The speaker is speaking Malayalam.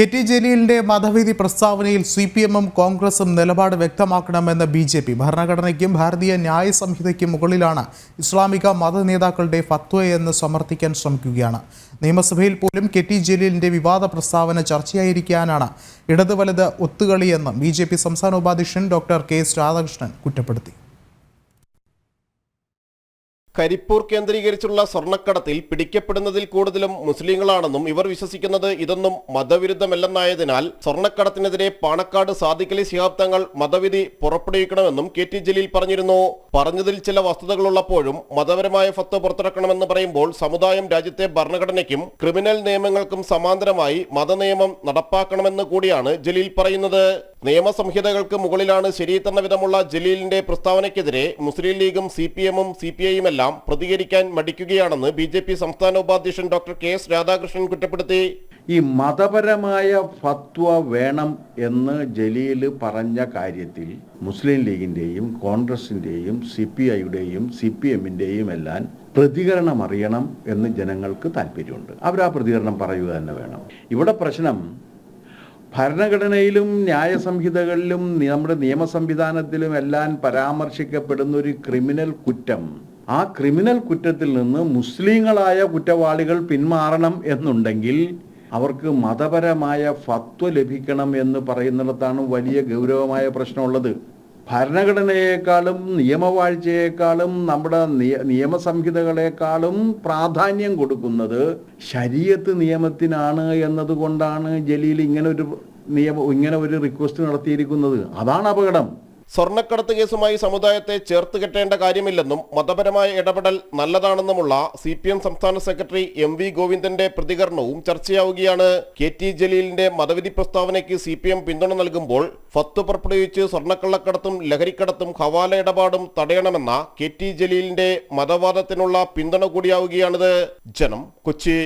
കെ ടി ജലീലിന്റെ മതവിധി പ്രസ്താവനയിൽ സി പി എമ്മും കോൺഗ്രസും നിലപാട് വ്യക്തമാക്കണമെന്ന് ബി ജെ പി. ഭരണഘടനയ്ക്കും ഭാരതീയ ന്യായ സംഹിതയ്ക്കും മുകളിലാണ് ഇസ്ലാമിക മത നേതാക്കളുടെ ഫത്വയെന്ന് സമർത്ഥിക്കാൻ ശ്രമിക്കുകയാണ്. നിയമസഭയിൽ പോലും കെ ടി ജലീലിന്റെ വിവാദ പ്രസ്താവന ചർച്ചയായിരിക്കാനാണ് ഇടതുവലത് ഒത്തുകളിയെന്ന് ബി ജെ പി സംസ്ഥാന ഉപാധ്യക്ഷൻ ഡോക്ടർ കെ എസ് രാധാകൃഷ്ണൻ കുറ്റപ്പെടുത്തി. കരിപ്പൂർ കേന്ദ്രീകരിച്ചുള്ള സ്വർണക്കടത്തിൽ പിടിക്കപ്പെടുന്നതിൽ കൂടുതലും മുസ്ലിങ്ങളാണെന്നും ഇവർ വിശ്വസിക്കുന്നത് ഇതൊന്നും മതവിരുദ്ധമല്ലെന്നായതിനാൽ സ്വർണക്കടത്തിനെതിരെ പാണക്കാട് സാദിഖലി ശിഹാബ് തങ്ങൾ മതവിധി പുറപ്പെടുവിക്കണമെന്നും കെ ടി ജലീൽ പറഞ്ഞിരുന്നു. പറഞ്ഞതിൽ ചില വസ്തുതകളുള്ളപ്പോഴും മതപരമായ ഫത്ത് പുറത്തിറക്കണമെന്ന് പറയുമ്പോൾ സമുദായം രാജ്യത്തെ ഭരണഘടനയ്ക്കും ക്രിമിനൽ നിയമങ്ങൾക്കും സമാന്തരമായി മതനിയമം നടപ്പാക്കണമെന്ന് കൂടിയാണ് ജലീൽ പറയുന്നത്. നിയമസംഹിതകൾക്ക് മുകളിലാണ് ശരിയെത്തുന്ന വിധമുള്ള ജലീലിന്റെ പ്രസ്താവനയ്ക്കെതിരെ മുസ്ലിം ലീഗും സി പി എമ്മും സി പി ഐയും എല്ലാം പ്രതികരിക്കാൻ മടിക്കുകയാണെന്ന് ബി ജെ പി സംസ്ഥാന ഉപാധ്യക്ഷൻ ഡോക്ടർ കെ എസ് രാധാകൃഷ്ണൻ കുറ്റപ്പെടുത്തി. ഈ മതപരമായ ഫത്വ വേണം എന്ന് ജലീൽ പറഞ്ഞ കാര്യത്തിൽ മുസ്ലിം ലീഗിന്റെയും കോൺഗ്രസിന്റെയും സി പി ഐയുടെയും സി പി എമ്മിന്റെയും എല്ലാം പ്രതികരണം അറിയണം എന്ന് ജനങ്ങൾക്ക് താല്പര്യമുണ്ട്. അവർ ആ പ്രതികരണം പറയുക തന്നെ വേണം. ഇവിടെ പ്രശ്നം ഭരണഘടനയിലും ന്യായ സംഹിതകളിലും നമ്മുടെ നിയമ സംവിധാനത്തിലും എല്ലാം പരാമർശിക്കപ്പെടുന്ന ഒരു ക്രിമിനൽ കുറ്റം. ആ ക്രിമിനൽ കുറ്റത്തിൽ നിന്ന് മുസ്ലിങ്ങളായ കുറ്റവാളികൾ പിന്മാറണം എന്നുണ്ടെങ്കിൽ അവർക്ക് മതപരമായ ഫത്വ ലഭിക്കണം എന്ന് പറയുന്നിടത്താണ് വലിയ ഗൗരവമായ പ്രശ്നമുള്ളത്. ഭരണഘടനയെക്കാളും നിയമവാഴ്ചയെക്കാളും നമ്മുടെ നിയ- നിയമസംഹിതകളെക്കാളും പ്രാധാന്യം കൊടുക്കുന്നത് ശരീരത്ത് നിയമത്തിനാണ് എന്നതുകൊണ്ടാണ് ജലീൽ ഇങ്ങനെ ഒരു നിയമ ഇങ്ങനെ ഒരു റിക്വസ്റ്റ് നടത്തിയിരിക്കുന്നത്. അതാണ് അപകടം. സ്വർണക്കടത്ത് കേസുമായി സമുദായത്തെ ചേർത്ത് കെട്ടേണ്ട കാര്യമില്ലെന്നും മതപരമായ ഇടപെടൽ നല്ലതാണെന്നുമുള്ള സി പി എം സംസ്ഥാന സെക്രട്ടറി എം വി ഗോവിന്ദന്റെ പ്രതികരണവും ചർച്ചയാവുകയാണ്. കെ ടി ജലീലിന്റെ മതവിധി പ്രസ്താവനയ്ക്ക് സി പി എം പിന്തുണ നൽകുമ്പോൾ ഫത്ത് പുറപ്പെടുവിച്ച് സ്വർണക്കള്ളക്കടത്തും ലഹരിക്കടത്തും ഹവാല ഇടപാടും തടയണമെന്ന കെ ടി ജലീലിന്റെ മതവാദത്തിനുള്ള പിന്തുണ കൂടിയാവുകയാണിത്. ജനം കൊച്ചി.